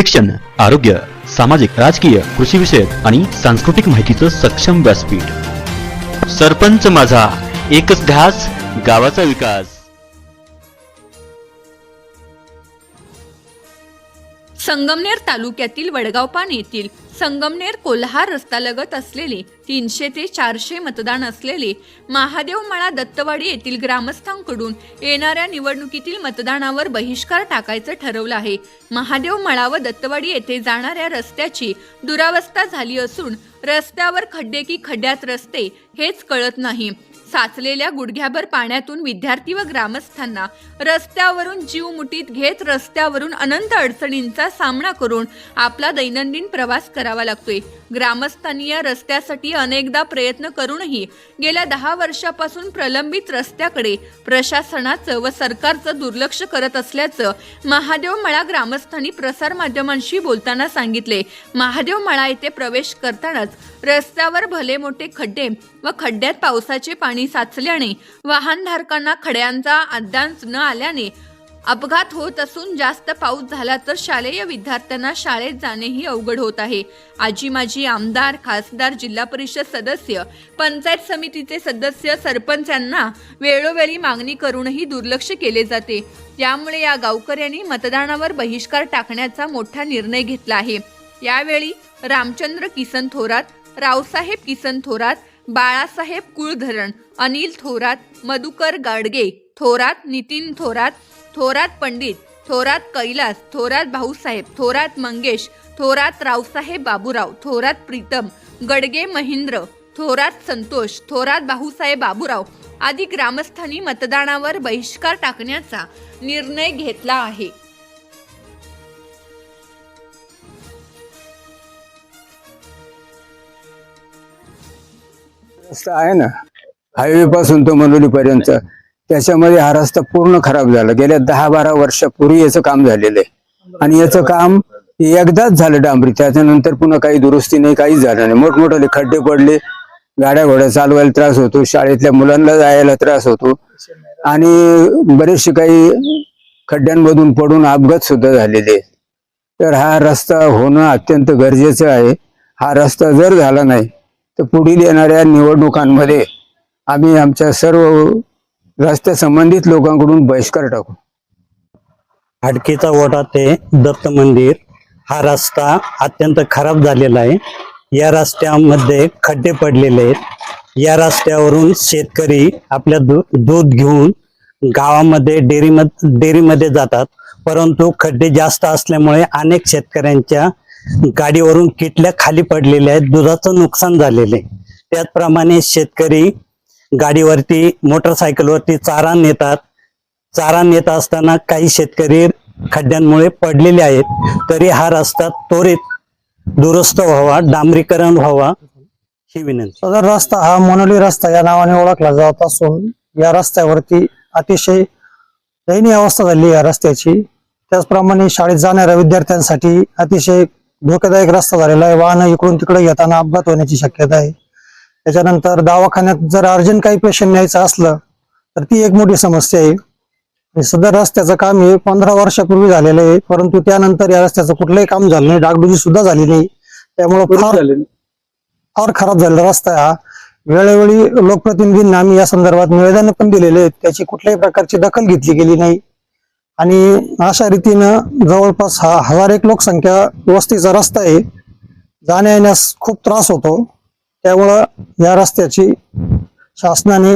शिक्षण आरोग्य सामाजिक राजकीय कृषी विषयक आणि सांस्कृतिक माहितीचं सक्षम व्यासपीठ. सरपंच माझा एकच ध्यास गावाचा विकास. संगमनेर तालुक्यातील वडगावपान येथील संगमनेर कोल्हार रस्त्यालगत असलेले तीनशे ते चारशे मतदान असलेले महादेव मळा दत्तवाडी येथील ग्रामस्थांकडून येणाऱ्या निवडणुकीतील मतदानावर बहिष्कार टाकायचं ठरवलं आहे. महादेव मळा व दत्तवाडी येथे जाणाऱ्या रस्त्याची दुरावस्था झाली असून रस्त्यावर खड्डे की खड्ड्यात रस्ते हेच कळत नाही. साचलेल्या गुडघ्याभर पाण्यातून विद्यार्थी व ग्रामस्थांना रस्त्यावरून जीव मुठीत घेत रस्त्यावरून अनंत अडचणींचा सामना करून आपला दैनंदिन प्रवास करावा लागतोय. ग्रामस्थांनी या रस्त्यासाठी अनेकदा प्रयत्न करूनही गेल्या दहा वर्षापासून प्रलंबित रस्त्याकडे प्रशासनाचं व सरकारचं दुर्लक्ष करत असल्याचं महादेव मळा ग्रामस्थांनी प्रसारमाध्यमांशी बोलताना सांगितले. महादेव मळा येथे प्रवेश करतानाच रस्त्यावर भले मोठे खड्डे व खड्ड्यात पावसाचे पाणी साचल्याने वाहनधारकांना खड्यांचा अद्यांच न आल्याने अपघात होत असून जास्त पाऊस झाला तर शालेय विद्यार्थ्यांना शाळेत जाणेही अवघड होत आहे. आजी माजी आमदार खासदार जिल्हा परिषद सदस्य पंचायत समितीचे सदस्य सरपंच यांना वेळोवेळी मागणी करूनही दुर्लक्ष केले जाते. त्यामुळे या गावकऱ्यांनी मतदानावर बहिष्कार टाकण्याचा मोठा निर्णय घेतला आहे. यावेळी रामचंद्र किसन थोरात रावसाहेब किसन थोरात बाळासाहेब कुळधरण अनिल थोरात मधुकर गाडगे थोरात नितीन थोरात थोरात पंडित थोरात कैलास थोरात भाऊसाहेब थोरात मंगेश थोरात रावसाहेब बाबूराव थोरात प्रीतम गडगे महेंद्र थोरात संतोष थोरात भाऊसाहेब बाबूराव आदी ग्रामस्थांनी मतदानावर बहिष्कार टाकण्याचा निर्णय घेतला आहे. रस्ता आहे ना? हायवे पासून तो मनोली पर्यंत त्याच्यामध्ये हा रस्ता पूर्ण खराब झाला. गेल्या दहा बारा वर्षापूर्वी याचं काम झालेलं आहे. आणि याचं काम एकदाच झालं डांबरी. त्याच्यानंतर पुन्हा काही दुरुस्ती नाही काहीच झालं नाही. मोठमोठाले खड्डे पडले. गाड्या घोड्या चालवायला त्रास होतो. शाळेतल्या मुलांना जायला त्रास होतो. आणि बरेचसे काही खड्ड्यांमधून पडून अपघात सुद्धा झालेले तर हा रस्ता होणं अत्यंत गरजेचं आहे. हा रस्ता जर झाला नाही तर पुढील येणाऱ्या निवडणुकांमध्ये आम्ही आमच्या सर्व रस्त्या संबंधित लोकांकडून बहिष्कार टाकू. हडकीचा वडा ते दत्त मंदिर हा रस्ता अत्यंत खराब झालेला आहे. या रस्त्यामध्ये खड्डे पडलेले आहेत. या रस्त्यावरून शेतकरी आपल्या दूध घेऊन गावामध्ये डेअरीमध्ये डेअरीमध्ये जातात. परंतु खड्डे जास्त असल्यामुळे अनेक शेतकऱ्यांच्या गाडीवरून किटल्या खाली पडलेल्या आहेत. दुधाचं नुकसान झालेलं आहे. त्याचप्रमाणे शेतकरी गाडीवरती मोटरसायकलवरती चारा नेतात. चारा नेत असताना काही शेतकरी खड्ड्यांमुळे पडलेले आहेत. तरी हा रस्ता त्वरित दुरुस्त व्हावा डांबरीकरण व्हावा ही विनंती. रस्ता हा मोनोली रस्ता या नावाने ओळखला जात असून या रस्त्यावरती अतिशय दयनीय अवस्था झाली आहे या रस्त्याची. त्याचप्रमाणे शाळेत जाणाऱ्या विद्यार्थ्यांसाठी अतिशय धोकादायक रस्ता झालेला आहे. वाहनं इकडून तिकडे घेताना अपघात होण्याची शक्यता आहे. त्याच्यानंतर दवाखान्यात जर अर्जंट काही पेशंट न्यायचं असलं तर ती एक मोठी समस्या आहे. सदर रस्त्याचं काम हे पंधरा वर्षापूर्वी झालेलं आहे परंतु त्यानंतर या रस्त्याचं कुठलंही काम झालं नाही डागडुजी सुद्धा झाली नाही. त्यामुळे फार खराब झालेला रस्ता हा. वेळोवेळी लोकप्रतिनिधींना आम्ही या संदर्भात निवेदन पण दिलेले आहेत. त्याची कुठल्याही प्रकारची दखल घेतली गेली नाही. आणि अशा रीतीनं जवळपास हा हजार एक लोकसंख्या वस्तीचा रस्ता आहे. जाण्या येण्यास खूप त्रास होतो. त्यामुळं या रस्त्याची शासनाने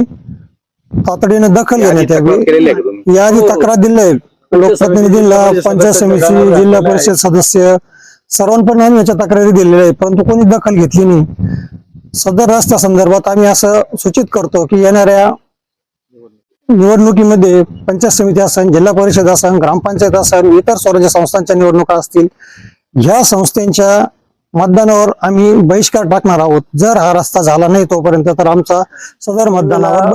तातडीने दखल घेण्यात यावी. याआधी तक्रार दिली आहे. लोकप्रतिनिधींना पंचायत समिती जिल्हा परिषद सदस्य सर्वांपर्यंत आम्ही याच्या तक्रारी दिलेल्या आहेत. परंतु कोणी दखल घेतली नाही. सदर रस्त्या संदर्भात आम्ही असं सूचित करतो की येणाऱ्या निवडणुकीमध्ये पंचायत समिती असेल जिल्हा परिषद असेल ग्रामपंचायत असेल इतर स्वराज्य संस्थांच्या निवडणुका असतील ह्या संस्थांच्या मतदानावर आम्ही बहिष्कार टाकणार आहोत. जर हा रस्ता झाला नाही तोपर्यंत तर आमचा सदर मतदानावर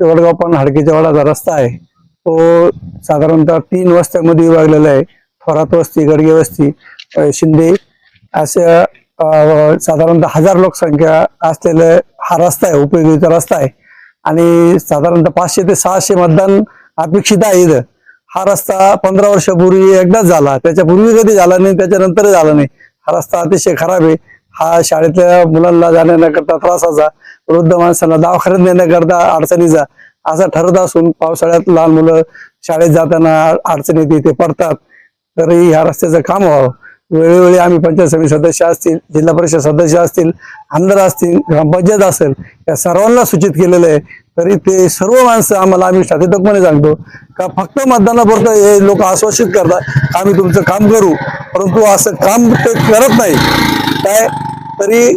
वडगाव पण हडकीच्या रस्ता आहे. तो साधारणतः तीन वस्त्यामध्ये विभागलेला आहे. थोरात वस्ती गडगे वस्ती शिंदे अशा साधारणतः हजार लोकसंख्या असलेला हा रस्ता आहे उपयोगीचा रस्ता आहे. आणि साधारणतः पाचशे ते सहाशे मतदान अपेक्षित आहे इथं. हा रस्ता पंधरा वर्षापूर्वी एकदाच झाला. त्याच्यापूर्वी कधी झाला नाही त्याच्यानंतर झाला नाही. हा रस्ता अतिशय खराब आहे. हा शाळेतल्या मुलांना जाण्याकरता त्रासाचा वृद्ध माणसांना दवाखान्यात नेण्याकरता अडचणीचा असा ठरत असून पावसाळ्यात लहान मुलं शाळेत जाताना अडचणीत येते पडतात. तरी ह्या रस्त्याचं काम व्हावं. वेळोवेळी आम्ही पंचायत समिती सदस्य असतील जिल्हा परिषद सदस्य असतील आमदार असतील ग्रामपंचायत असेल या सर्वांना सूचित केलेलं आहे. तरी ते सर्व माणसं आम्हाला आम्ही सातत्यपणे सांगतो का फक्त मतदानापुरतं हे लोक आश्वासित करतात आम्ही तुमचं काम करू परंतु असं काम ते करत नाही. काय? तरी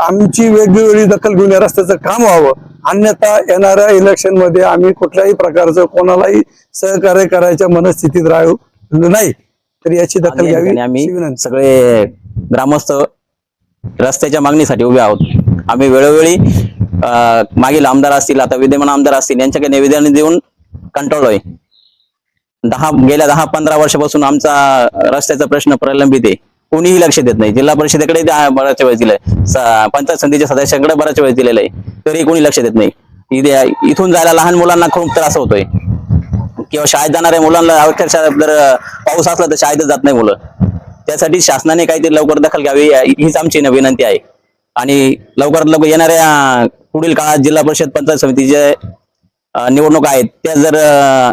आमची वेगवेगळी दखल घेऊन या रस्त्याचं काम व्हावं. अन्यथा येणाऱ्या इलेक्शनमध्ये आम्ही कुठल्याही प्रकारचं कोणालाही सहकार्य करायच्या मनस्थितीत राहू नाही. तर याची दखल घ्यावी आम्ही अशी विनंती. सगळे ग्रामस्थ रस्त्याच्या मागणीसाठी उभे आहोत. आम्ही वेळोवेळी अं, मागील आमदार असतील आता विद्यमान आमदार असतील यांच्याकडे निवेदन देऊन कंटाळलोय दहा गेल्या दहा पंधरा वर्षापासून आमचा रस्त्याचा प्रश्न प्रलंबित आहे. कोणीही लक्ष देत नाही. जिल्हा परिषदेकडे त्या बराच वेळ दिलाय. स- पंचायत समितीच्या सदस्यांकडे बराच वेळ दिलेला आहे. तरी कोणी लक्ष देत नाही. इथे- इथून जायला लहान मुलांना खूप त्रास होतोय. किंवा शाळेत जाणाऱ्या मुलांना अक्षरशः जर पाऊस असला तर शाळेतच जात नाही मुलं. त्यासाठी शासनाने काहीतरी लवकर दखल घ्यावी हीच आमची विनंती आहे. आणि लवकरात लवकर येणाऱ्या पुढील काळात जिल्हा परिषद पंचायत समितीचे निवडणूक आहेत त्या जर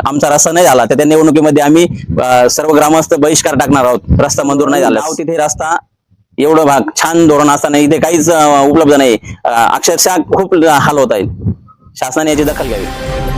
आमचा रस्ता नाही झाला तर त्या निवडणुकीमध्ये आम्ही सर्व ग्रामस्थ बहिष्कार टाकणार आहोत. रस्ता मंजूर नाही झाला तिथे रस्ता? एवढं भाग छान धोरण असताना इथे काहीच उपलब्ध नाही. अक्षरशः खूप हाल होत आहेत. शासनाने याची दखल घ्यावी.